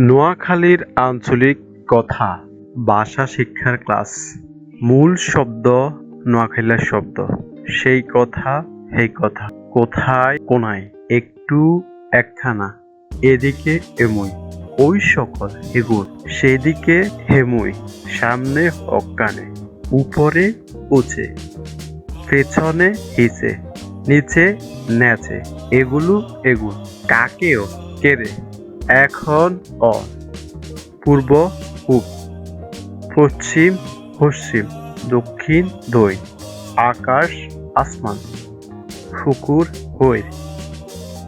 নোয়াখালীর আঞ্চলিক কথা, ভাষা শিক্ষার ক্লাস। মূল শব্দ নোয়াখালীর শব্দ। সেই কথা এই কথা। কোথায়, কোনায়, একটু একখানা। এদিকে এমুই ওই সকল এগুর সেদিকে হেমুই। সামনে অজ্ঞানে। উপরে উঁচে। পেছনে হিচে। নিচে নেচে এগুলো এগুল কাকেও কেড়ে এখন অ, পূর্ব পূব পশ্চিম পশ্চিম, দক্ষিণ দই আকাশ আসমান পুকুর হই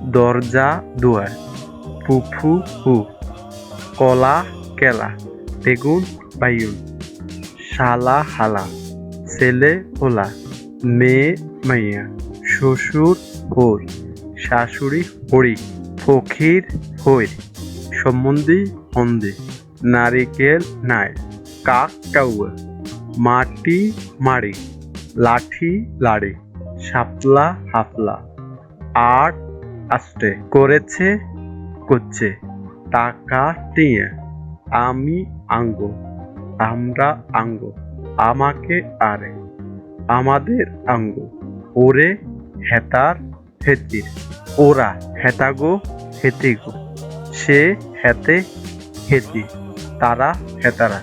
দরজা দুয়ার পুফু হু কলা কেলা, বেগুন বাইগুন শালা হালা, ছেলে হোলা, মেয়ে মাইয়া, শ্বশুর হোর, শাশুড়ি হরি ফকির হই সম্বন্ধী হন্দে, নারিকেল নাই, কাক কাউয়া, মাটি মাড়ি, লাঠি লাড়ি, শাপলা হাফলা আট আষ্টে, করেছে করছে, টাকা টিয়া, আমি আঙ্গ, আমরা আঙ্গ, আমাকে আরে, আমাদের আঙ্গ, ওরে হেতার হেতির। ওরা হেতাগো হেতিগো। সে হেতে হেতি তারা হেতারা।